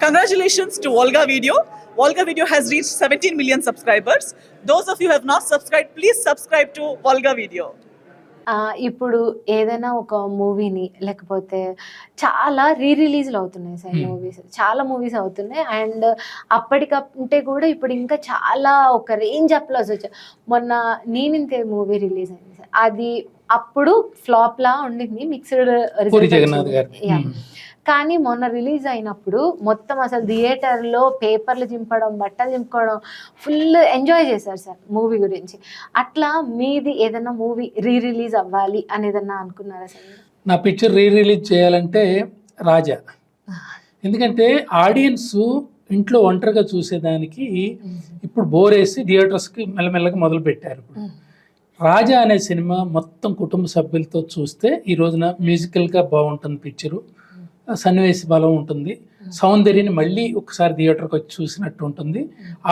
Congratulations to Volga Video. Volga Video has reached 17 million subscribers. Those of you who have not subscribed, please subscribe to Volga Video. ఇప్పుడు ఏదైనా ఒక మూవీని లేకపోతే చాలా రీ రిలీజ్లు అవుతున్నాయి సార్ Hmm. మూవీస్ చాలా మూవీస్ అవుతున్నాయి అండ్ అప్పటికంటే కూడా ఇప్పుడు ఇంకా చాలా ఒక రేంజ్ అప్లాస్ వచ్చాయి మొన్న నేనింతే మూవీ రిలీజ్ అయింది సార్ అది అప్పుడు ఫ్లాప్ లా ఉండింది మిక్స్డ్ మ్మ్. కానీ మొన్న రిలీజ్ అయినప్పుడు మొత్తం అసలు థియేటర్లో పేపర్లు చింపడం బట్టలు చింపడం ఫుల్ ఎంజాయ్ చేశారు సార్ మూవీ గురించి. అట్లా మీది ఏదైనా మూవీ రీ రిలీజ్ అవ్వాలి అని ఏదన్నా అనుకున్నారా సార్? నా పిక్చర్ రీ రిలీజ్ చేయాలంటే రాజా. ఎందుకంటే ఆడియన్స్ ఇంట్లో ఒంటరిగా చూసేదానికి ఇప్పుడు బోర్ వేసి థియేటర్స్కి మెల్లమెల్లగా మొదలు పెట్టారు ఇప్పుడు. రాజా అనే సినిమా మొత్తం కుటుంబ సభ్యులతో చూస్తే ఈ రోజున మ్యూజికల్గా బాగుంటుంది పిక్చరు సన్నివేశ బలం ఉంటుంది. సౌందర్యని మళ్ళీ ఒకసారి థియేటర్కి వచ్చి చూసినట్టు ఉంటుంది.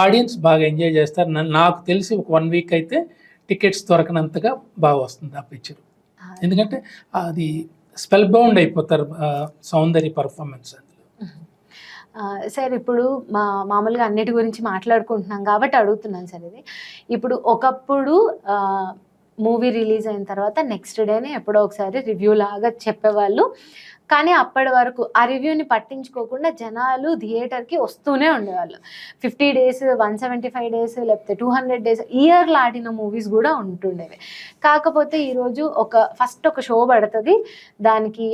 ఆడియన్స్ బాగా ఎంజాయ్ చేస్తారు. నాకు తెలిసి ఒక వన్ వీక్ అయితే టికెట్స్ దొరకనంతగా బాగా వస్తుంది ఆ పిక్చర్. ఎందుకంటే అది స్పెల్ బౌండ్ అయిపోతారు సౌందర్య పర్ఫార్మెన్స్ అందులో. సార్ ఇప్పుడు మా మామూలుగా అన్నిటి గురించి మాట్లాడుకుంటున్నాం కాబట్టి అడుగుతున్నాను సార్ ఇది. ఇప్పుడు ఒకప్పుడు మూవీ రిలీజ్ అయిన తర్వాత నెక్స్ట్ డేనే ఎప్పుడో ఒకసారి రివ్యూ లాగా చెప్పేవాళ్ళు. కానీ అప్పటి వరకు ఆ రివ్యూని పట్టించుకోకుండా జనాలు థియేటర్కి వస్తూనే ఉండేవాళ్ళు. Fifty days one seventy five days లేకపోతే టూ హండ్రెడ్ డేస్ ఇయర్లో ఆడిన మూవీస్ కూడా ఉంటుండేవి. కాకపోతే ఈరోజు ఒక ఫస్ట్ ఒక షో పడుతుంది. దానికి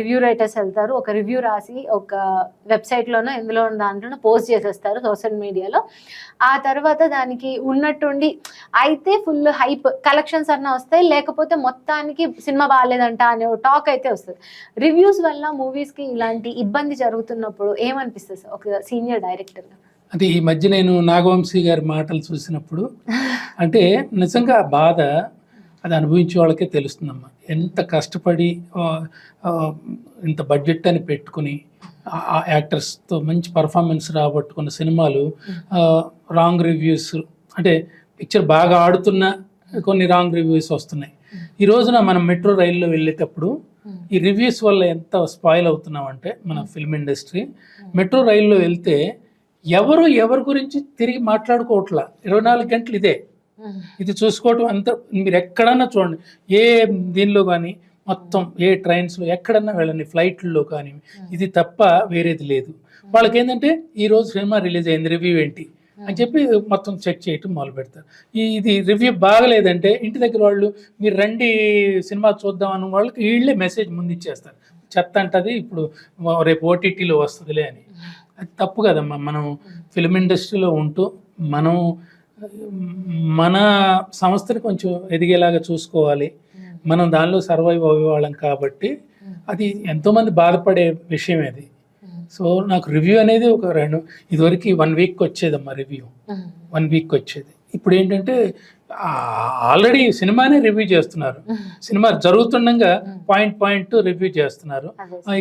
రివ్యూ రైటర్స్ వెళ్తారు. ఒక రివ్యూ రాసి ఒక వెబ్సైట్లోనో ఎందులో దాంట్లోనో పోస్ట్ చేసేస్తారు సోషల్ మీడియాలో. ఆ తర్వాత దానికి ఉన్నట్టుండి అయితే ఫుల్ హైప్ కలెక్షన్స్ అన్న వస్తాయి. లేకపోతే మొత్తానికి సినిమా బాగాలేదంట అనే టాక్ అయితే వస్తుంది. రివ్యూస్ వల్ల మూవీస్కి ఇలాంటి ఇబ్బంది జరుగుతున్నప్పుడు ఏమనిపిస్తుంది సార్? ఒక సీనియర్ డైరెక్టర్గా అంటే ఈ మధ్య నేను నాగవంశీ గారి మాటలు చూసినప్పుడు అంటే నిజంగా ఆ బాధ అది అనుభవించే వాళ్ళకే తెలుస్తుందమ్మా. ఎంత కష్టపడి ఇంత బడ్జెట్ అని పెట్టుకుని ఆ యాక్టర్స్తో మంచి పర్ఫార్మెన్స్ రాబట్టుకున్న సినిమాలు రాంగ్ రివ్యూస్ అంటే పిక్చర్ బాగా ఆడుతున్న కొన్ని రాంగ్ రివ్యూస్ వస్తున్నాయి. ఈ రోజున మనం మెట్రో రైల్లో వెళ్ళేటప్పుడు ఈ రివ్యూస్ వల్ల ఎంత స్పాయిల్ అవుతున్నాం అంటే మన ఫిల్మ్ ఇండస్ట్రీ. మెట్రో రైల్లో వెళ్తే ఎవరు ఎవరి గురించి తిరిగి మాట్లాడుకోవట్లా? ఇరవై నాలుగు గంటలు ఇదే. ఇది చూసుకోవటం అంత మీరు ఎక్కడన్నా చూడండి. ఏ దీనిలో కానీ మొత్తం ఏ ట్రైన్స్లో ఎక్కడన్నా వెళ్ళండి ఫ్లైట్లో కానీ. ఇది తప్ప వేరేది లేదు. వాళ్ళకి ఏంటంటే ఈ రోజు సినిమా రిలీజ్ అయింది. రివ్యూ ఏంటి? అని చెప్పి మొత్తం చెక్ చేయటం మొదలు పెడతారు. ఈ ఇది రివ్యూ బాగలేదంటే ఇంటి దగ్గర వాళ్ళు మీరు రండి సినిమా చూద్దాం అన్న వాళ్ళకి వీళ్ళే మెసేజ్ ముందు ఇచ్చేస్తారు. చెత్త అంటది ఇప్పుడు రేపు ఓటీటీలో వస్తుందిలే అని. అది తప్పు కదమ్మా. మనం ఫిల్మ్ ఇండస్ట్రీలో ఉంటూ మనం మన సంస్థని కొంచెం ఎదిగేలాగా చూసుకోవాలి. మనం దానిలో సర్వైవ్ అవ్వేవాళ్ళం కాబట్టి అది ఎంతోమంది బాధపడే విషయం అది. సో నాకు రివ్యూ అనేది ఒక రెండు ఇదివరకు వన్ వీక్ వచ్చేదమ్మా రివ్యూ వన్ వీక్ వచ్చేది. ఇప్పుడు ఏంటంటే ఆల్రెడీ సినిమానే రివ్యూ చేస్తున్నారు. సినిమా జరుగుతుండగా పాయింట్ పాయింట్ రివ్యూ చేస్తున్నారు.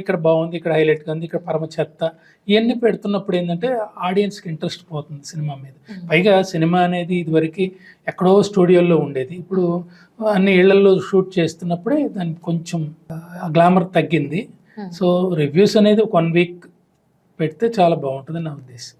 ఇక్కడ బాగుంది ఇక్కడ హైలైట్గా ఉంది ఇక్కడ పరమ చెత్త ఇవన్నీ పెడుతున్నప్పుడు ఏంటంటే ఆడియన్స్కి ఇంట్రెస్ట్ పోతుంది సినిమా మీద. పైగా సినిమా అనేది ఇదివరకు ఎక్కడో స్టూడియోలో ఉండేది. ఇప్పుడు అన్ని ఇళ్ళలో షూట్ చేస్తున్నప్పుడే దానికి కొంచెం గ్లామర్ తగ్గింది. సో రివ్యూస్ అనేది ఒక వన్ వీక్ పెడితే చాలా బాగుంటుంది నా ఉద్దేశం.